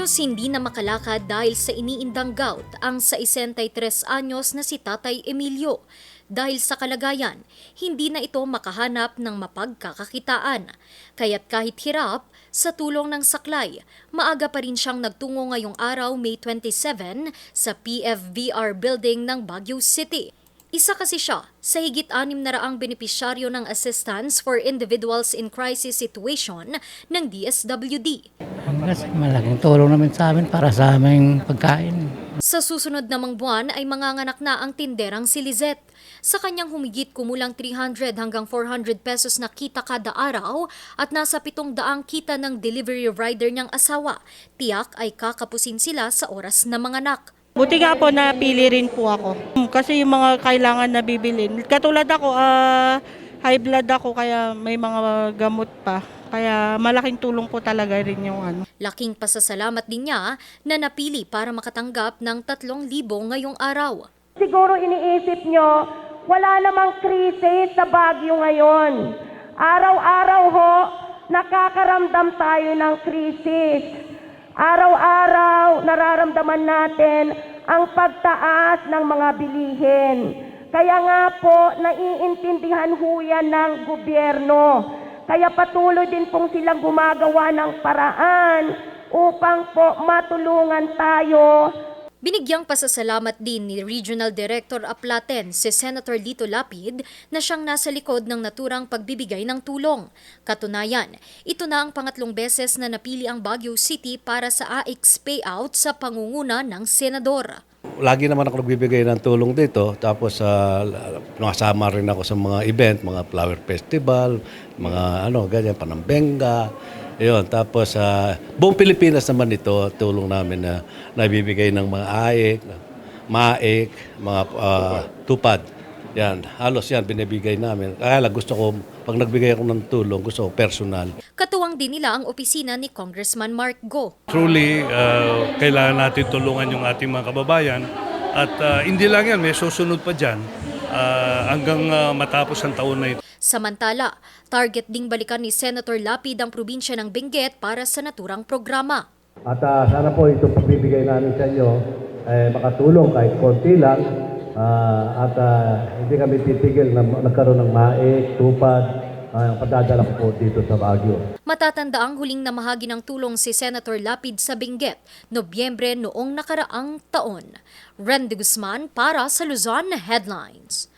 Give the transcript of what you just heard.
Halos hindi na makalakad dahil sa iniindang gout ang sa 63 anyos na si Tatay Emilio. Dahil sa kalagayan, hindi na ito makahanap ng mapagkakakitaan. Kaya't kahit hirap, sa tulong ng saklay, maaga pa rin siyang nagtungo ngayong araw May 27 sa PFVR building ng Baguio City. Isa kasi siya sa higit anim na raang benepisyaryo ng Assistance for Individuals in Crisis Situation ng DSWD. Mas malaking tulong naman sa amin para sa aming pagkain. Sa susunod namang buwan ay manganganak na ang tinderang si Lizette. Sa kanyang humigit kumulang 300 hanggang 400 pesos na kita kada araw at nasa 700 kita ng delivery rider niyang asawa, tiyak ay kakapusin sila sa oras na manganak. Buti nga po napili rin po ako. Kasi yung mga kailangan na bibilin. Katulad ako, ah, high blood ako kaya may mga gamot pa. Kaya malaking tulong po talaga rin yung ano. Laking pasasalamat din niya na napili para makatanggap ng 3,000 ngayong araw. Siguro iniisip nyo, wala namang krisis sa Baguio ngayon. Araw-araw ho, nakakaramdam tayo ng krisis. Araw-araw, nararamdaman natin ang pagtaas ng mga bilihin. Kaya nga po, naiintindihan ho yan ng gobyerno. Kaya patuloy din pong silang gumagawa ng paraan upang po matulungan tayo Binigyang pasasalamat din ni Regional Director Aplaten si Senator Lito Lapid na siyang nasa likod ng naturang pagbibigay ng tulong. Katunayan, ito na ang pangatlong beses na napili ang Baguio City para sa AX payout sa pangunguna ng senador. Lagi naman ako nagbibigay ng tulong dito. Tapos uh, nakasama rin ako sa mga event, mga flower festival, mga ano, ganyan, panambenga. Ayun, tapos sa buong Pilipinas naman ito, tulong namin na nabibigay ng mga AIK, MAIK, mga ah, tupad. Yan, halos yan binibigay namin. Kaya lang gusto ko, pag nagbigay ako ng tulong, gusto ko personal. Katuwang din nila ang opisina ni Congressman Mark Go. Truly, uh, kailangan natin tulungan yung ating mga kababayan. At uh, hindi lang yan, may susunod pa dyan uh, hanggang uh, matapos ang taon na ito. Samantala, target ding balikan ni Senator Lapid ang probinsya ng Benguet para sa naturang programa. At ah, sana po itong pagbibigay namin sa inyo eh, makatulong kahit konti lang Ah, at ah, hindi kami titigil na nagkaroon ng maik, tupad, ang padadala ko po dito sa Baguio. Matatanda ang huling namahagi ng tulong si Senator Lapid sa Benguet, Nobyembre noong nakaraang taon. Randy Guzman para sa Luzon Headlines.